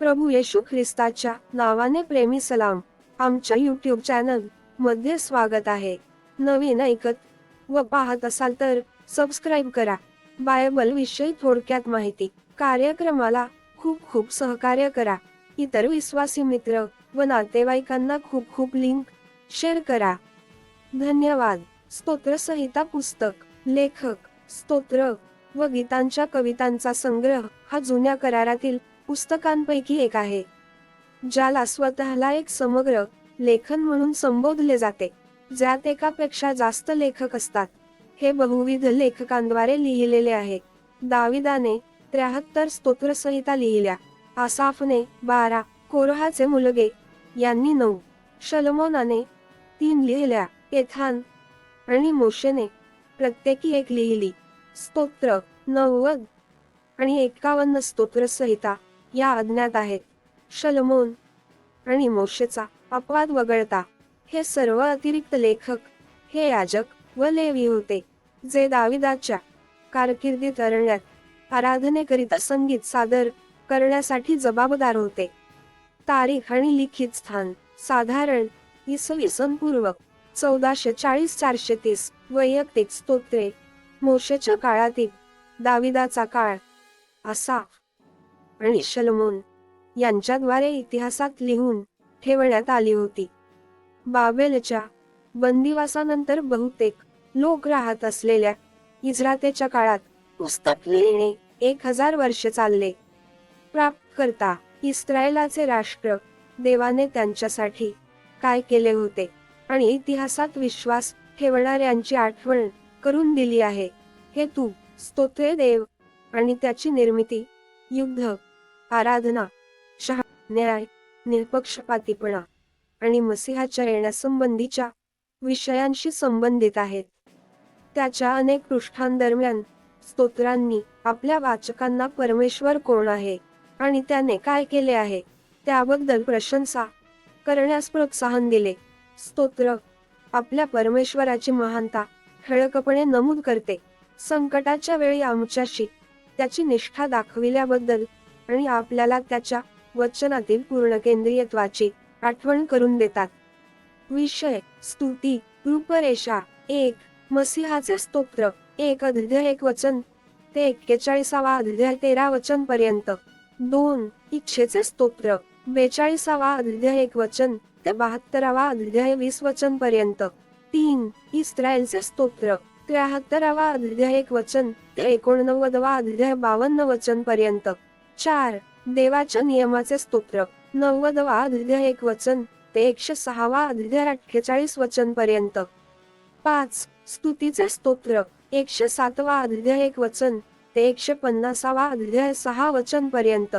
प्रभू येशू ख्रिस्ताच्या नावाने प्रेमी सलाम आमच्या यूट्यूब चॅनलमध्ये स्वागत आहे. नवीन ऐकत व पाहत असाल तर सबस्क्राईब करा. बायबल विषयी थोडक्यात माहिती कार्यक्रमाला खूप खूप सहकार्य करा. इतर विश्वासी मित्र व नातेवाईकांना खूप खूप लिंक शेअर करा. धन्यवाद. स्तोत्रसंहिता पुस्तक लेखक स्तोत्र व गीतांच्या कवितांचा संग्रह हा जुन्या करारातील पुस्तकांपैकी एक आहे ज्याला स्वतःला एक समग्र लेखन म्हणून संबोधले जाते ज्यात एकापेक्षा जास्त लेखक असतात. हे बहुविध लेखकांद्वारे लिहिलेले आहे. दाविदाने त्र्याहत्तर स्तोत्रसंहिता लिहिल्या. आसाफने बारा कोरहाचे मुलगे यांनी नऊ शलमोनाने तीन लिहिल्या. एथान आणि मोशेने प्रत्येकी एक लिहिली. स्तोत्र नव्वद आणि एकावन्न स्तोत्रसंहिता. या अज्ञात आहेत. शलमोन आणि मोशेचा अपवाद वगळता हे सर्व अतिरिक्त लेखक हे याजक व लेवी होते जे दाविदाच्या कारकिर्दीत अरण्यात आराधनेकरिता संगीत सादर करण्यासाठी जबाबदार होते. तारीख आणि लिखित स्थान साधारण इसवी सन पूर्व चौदाशे चाळीस चारशे तीस वैयक्तिक स्तोत्रे मोशेच्या काळातील दाविदाचा काळ असा आणि शलमोन यांच्याद्वारे इतिहासात लिहून ठेवण्यात आली होती. बाबेलच्या बंदिवासानंतर बहुतेक लोक राहत असलेल्या इजरातेच्या काळात पुस्तक लिहिणे एक हजार वर्ष चालले. प्राप्तकर्ता इस्रायलाचे राष्ट्र देवाने त्यांच्यासाठी काय केले होते आणि इतिहासात विश्वास ठेवणाऱ्यांची आठवण करून दिली आहे हे तू स्तोत्रे देव आणि त्याची निर्मिती युद्ध आराधना शहा न्याय निरपक्षपातीपणा आणि मसिहाच्या येण्यासंबंधीच्या विषयांशी संबंधित आहेत. त्याच्या अनेक पृष्ठांदरम्यान स्तोत्रांनी आपल्या वाचकांना परमेश्वर कोण आहे आणि त्याने काय केले आहे त्याबद्दल प्रशंसा करण्यास प्रोत्साहन दिले. स्तोत्र आपल्या परमेश्वराची महानता ठळकपणे नमूद करते. संकटाच्या वेळी आमच्याशी त्याची निष्ठा दाखविल्याबद्दल आणि आपल्याला त्याच्या वचनातील पूर्ण केंद्रीयत्वाची आठवण करून देतात. विषय स्तुती रूपरेषा एक मसिहाचे स्तोत्र एक अध्याय एक वचन ते एक्केचाळीसावा अध्याय तेरा वचन पर्यंत. दोन इच्छेचे स्तोत्र बेचाळीसावा अध्याय एक वचन ते बहात्तरावा अध्याय वीस वचन पर्यंत. तीन इस्रायलचे स्तोत्र त्र्याहत्तरावा अध्याय एक वचन ते एकोणनव्वदवा अध्याय बावन्न वचन पर्यंत. चार. देवाच्या नियमाचे स्तोत्र. नव्वदवा अध्याय एक वचन. ते एकशे सहावा अध्याय अठ्ठेचाळीस वचन पर्यंत. पाच. स्तुतीचे स्तोत्र. एकशे सातवा अध्याय एक वचन. ते एकशे पन्नासावा अध्याय सहा वचन पर्यंत.